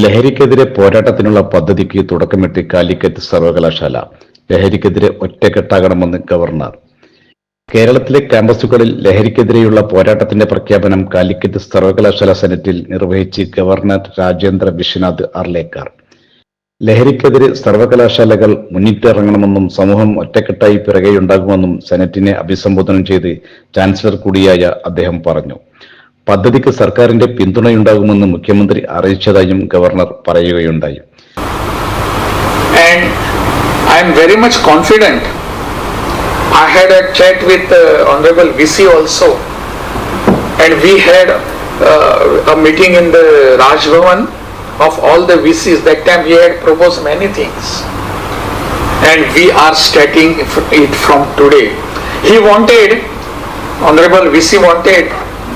ലഹരിക്കെതിരെ പോരാട്ടത്തിനുള്ള പദ്ധതിക്ക് തുടക്കമിട്ട് കാലിക്കറ്റ് സർവകലാശാല. ലഹരിക്കെതിരെ ഒറ്റക്കെട്ടാകണമെന്ന് ഗവർണർ. കേരളത്തിലെ ക്യാമ്പസുകളിൽ ലഹരിക്കെതിരെയുള്ള പോരാട്ടത്തിന്റെ പ്രഖ്യാപനം കാലിക്കറ്റ് സർവകലാശാല സെനറ്റിൽ നിർവഹിച്ച് ഗവർണർ രാജേന്ദ്ര വിശ്വനാഥ് അർലേക്കർ. ലഹരിക്കെതിരെ സർവകലാശാലകൾ മുന്നിട്ടിറങ്ങണമെന്നും സമൂഹം ഒറ്റക്കെട്ടായി പിറകെയുണ്ടാകുമെന്നും സെനറ്റിനെ അഭിസംബോധന ചെയ്ത് ചാൻസലർ കൂടിയായ അദ്ദേഹം പറഞ്ഞു. പദ്ധതിക്ക് സർക്കാരിന്റെ പിന്തുണയുണ്ടാകുമെന്ന് മുഖ്യമന്ത്രി അറിയിച്ചതായും ഗവർണർ പറയുകയുണ്ടായി. I am very much confident I had a chat with honourable V C and we had a meeting in the Raj Bhavan of all the VCs we had propose many things and we are starting it today he wanted honourable V C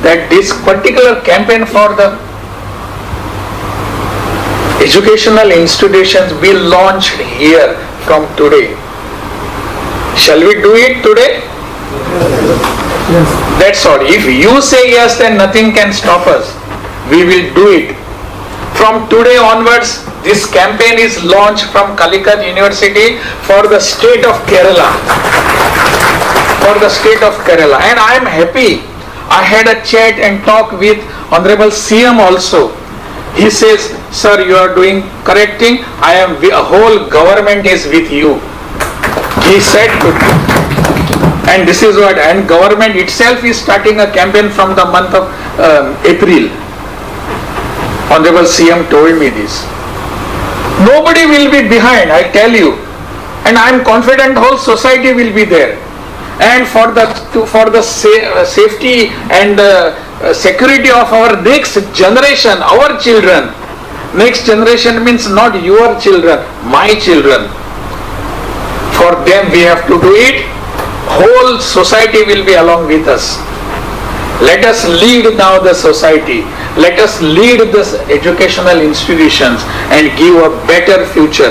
that this particular campaign for the educational institutions be launched here from today. Shall we do it today? Yes. That's all. If you say yes, then nothing can stop us. We will do it. From today onwards, this campaign is launched from Calicut University for the state of Kerala. For the state of Kerala. And I am happy. I had a chat and talk with Honorable CM also. He says, sir, you are doing correct thing. I am, wi- whole government is with you. He said. And this is what, and government itself is starting a campaign from the month of um, April. Honorable CM told me this. Nobody will be behind, I tell you. And I am confident whole society will be there. And for the, to- for the sa- uh, safety and uh, uh, security of our next generation, our children. Next generation means not your children, my children. For them we have to do it. Whole society will be along with us. Let us lead now the society. Let us lead the educational institutions and give a better future.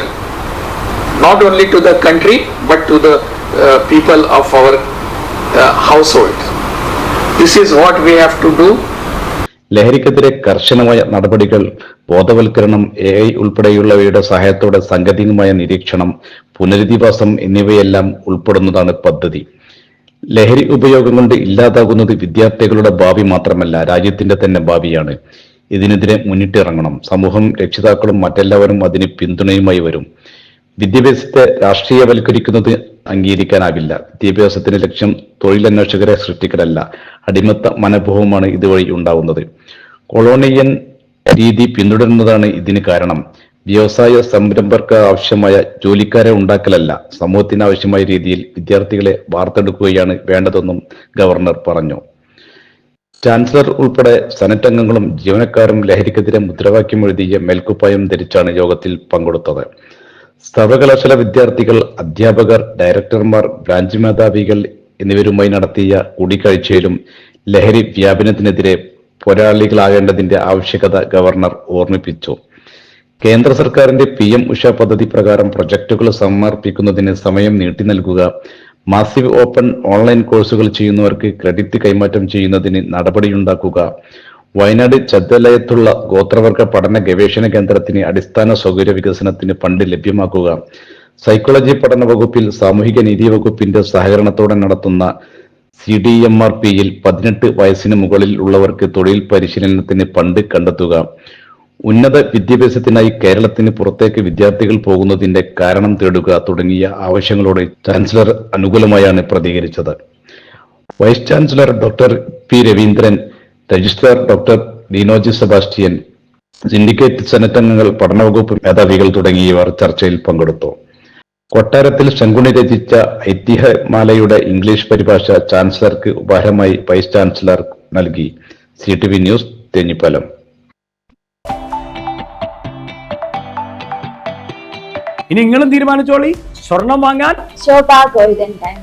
Not only to the country, but to the uh, people of our uh, household. This is what we have to do. ലഹരിക്കെതിരെ കർശനമായ നടപടികൾ ബോധവൽക്കരണം A I ഉൾപ്പെടെയുള്ളവയുടെ സഹായത്തോടെ സാങ്കേതികമായ നിരീക്ഷണം പുനരധിവാസം എന്നിവയെല്ലാം ഉൾപ്പെടുന്നതാണ് പദ്ധതി ലഹരി ഉപയോഗം കൊണ്ട് ഇല്ലാതാകുന്നത് വിദ്യാർത്ഥികളുടെ ഭാവി മാത്രമല്ല രാജ്യത്തിന്റെ തന്നെ ഭാവിയാണ് ഇതിനെതിരെ മുന്നിട്ടിറങ്ങണം സമൂഹം രക്ഷിതാക്കളും മറ്റെല്ലാവരും അതിന് പിന്തുണയുമായി വരും വിദ്യാഭ്യാസത്തെ രാഷ്ട്രീയവൽക്കരിക്കുന്നത് അംഗീകരിക്കാനാവില്ല വിദ്യാഭ്യാസത്തിന്റെ ലക്ഷ്യം തൊഴിലന്വേഷകരെ സൃഷ്ടിക്കലല്ല അടിമത്ത മനോഭാവമാണ് ഇതുവഴി ഉണ്ടാവുന്നത്. കൊളോണിയൻ രീതി പിന്തുടരുന്നതാണ് ഇതിന് കാരണം. വ്യവസായ സംരംഭർക്ക് ആവശ്യമായ ജോലിക്കാരെ ഉണ്ടാക്കലല്ല സമൂഹത്തിന് ആവശ്യമായ രീതിയിൽ വിദ്യാർത്ഥികളെ വാർത്തെടുക്കുകയാണ് വേണ്ടതെന്നും ഗവർണർ പറഞ്ഞു. ചാൻസലർ ഉൾപ്പെടെ സെനറ്റ് അംഗങ്ങളും ജീവനക്കാരും ലഹരിക്കെതിരെ മുദ്രാവാക്യം എഴുതിയ മേൽക്കുപ്പായം ധരിച്ചാണ് യോഗത്തിൽ പങ്കെടുത്തത്. സർവകലാശാല വിദ്യാർത്ഥികൾ അധ്യാപകർ ഡയറക്ടർമാർ ബ്രാഞ്ച് മേധാവികൾ എന്നിവരുമായി നടത്തിയ കൂടിക്കാഴ്ചയിലും ലഹരി വ്യാപനത്തിനെതിരെ പോരാളികളാകേണ്ടതിന്റെ ആവശ്യകത ഗവർണർ ഓർമ്മിപ്പിച്ചു. കേന്ദ്ര സർക്കാരിന്റെ പി എം ഉഷ പദ്ധതി പ്രകാരം പ്രൊജക്ടുകൾ സമർപ്പിക്കുന്നതിന് സമയം നീട്ടി നൽകുക മാസീവ് ഓപ്പൺ ഓൺലൈൻ കോഴ്സുകൾ ചെയ്യുന്നവർക്ക് ക്രെഡിറ്റ് കൈമാറ്റം ചെയ്യുന്നതിന് നടപടിയുണ്ടാക്കുക വയനാട് ചദ്ദലയത്തുള്ള ഗോത്രവർഗ പഠന ഗവേഷണ കേന്ദ്രത്തിന് അടിസ്ഥാന സൗകര്യ വികസനത്തിന് ഫണ്ട് ലഭ്യമാക്കുക. സൈക്കോളജി പഠന വകുപ്പിൽ സാമൂഹിക നീതി വകുപ്പിന്റെ സഹകരണത്തോടെ നടത്തുന്ന സി ഡി എം ആർ പിയിൽ പതിനെട്ട് വയസ്സിന് മുകളിൽ ഉള്ളവർക്ക് തൊഴിൽ പരിശീലനത്തിന് ഫണ്ട് കണ്ടെത്തുക. ഉന്നത വിദ്യാഭ്യാസത്തിനായി കേരളത്തിന് പുറത്തേക്ക് വിദ്യാർത്ഥികൾ പോകുന്നതിന്റെ കാരണം തേടുക തുടങ്ങിയ ആവശ്യങ്ങളോട് ചാൻസലർ അനുകൂലമായാണ് പ്രതികരിച്ചത്. Vice chancellor doctor P Raveendran registrar doctor Dinoji Sebastian syndicate senate അംഗങ്ങൾ പഠനവകുപ്പ് മേധാവികൾ തുടങ്ങിയവർ ചർച്ചയിൽ പങ്കെടുത്തു. കൊട്ടാരത്തിൽ ശങ്കുണി രചിച്ച ഐതിഹ്യമാലയുടെ ഇംഗ്ലീഷ് പരിഭാഷ ചാൻസലർക്ക് ഉപഹാരമായി വൈസ് ചാൻസലർ നൽകി. C T V news Thenhipalam. ഇനി നിങ്ങളും തീരുമാനിച്ചോളി. സ്വർണം വാങ്ങാൻ Golden Diamonds.